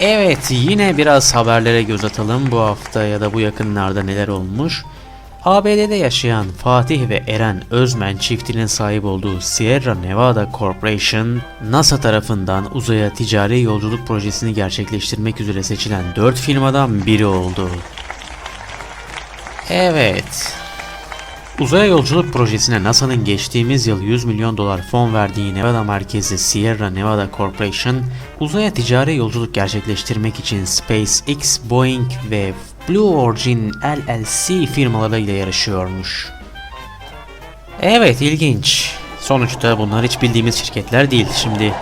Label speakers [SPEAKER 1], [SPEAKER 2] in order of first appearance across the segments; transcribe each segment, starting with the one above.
[SPEAKER 1] Evet yine biraz haberlere göz atalım bu hafta ya da bu yakınlarda neler olmuş. ABD'de yaşayan Fatih ve Eren Özmen çiftinin sahip olduğu Sierra Nevada Corporation, NASA tarafından uzaya ticari yolculuk projesini gerçekleştirmek üzere seçilen 4 firmadan biri oldu. Evet, Uzaya yolculuk projesine NASA'nın geçtiğimiz yıl 100 milyon dolar fon verdiği Nevada merkezli Sierra Nevada Corporation, uzaya ticari yolculuk gerçekleştirmek için SpaceX, Boeing ve Blue Origin LLC firmalarıyla yarışıyormuş. Evet ilginç. Sonuçta bunlar hiç bildiğimiz şirketler değil. Şimdi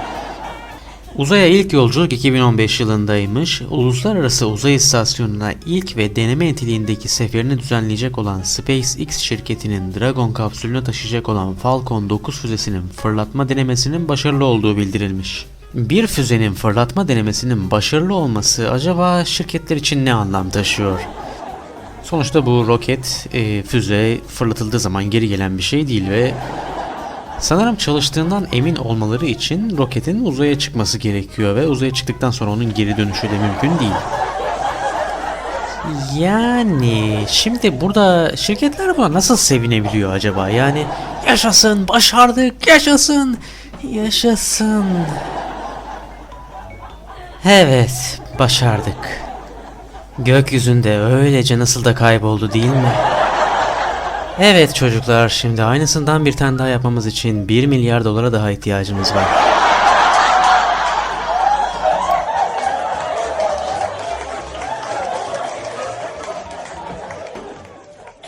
[SPEAKER 1] Uzaya ilk yolculuk 2015 yılındaymış. Uluslararası uzay istasyonuna ilk ve deneme niteliğindeki seferini düzenleyecek olan SpaceX şirketinin Dragon kapsülünü taşıyacak olan Falcon 9 füzesinin fırlatma denemesinin başarılı olduğu bildirilmiş. Bir füzenin fırlatma denemesinin başarılı olması acaba şirketler için ne anlam taşıyor? Sonuçta bu roket, e, füze fırlatıldığı zaman geri gelen bir şey değil ve Sanırım çalıştığından emin olmaları için roketin uzaya çıkması gerekiyor ve uzaya çıktıktan sonra onun geri dönüşü de mümkün değil. Yani şimdi burada şirketler buna nasıl sevinebiliyor acaba? Yani yaşasın, başardık, yaşasın, yaşasın. Evet, başardık. Gökyüzünde öylece nasıl da kayboldu değil mi? Evet çocuklar şimdi aynısından bir tane daha yapmamız için 1 milyar dolara daha ihtiyacımız var.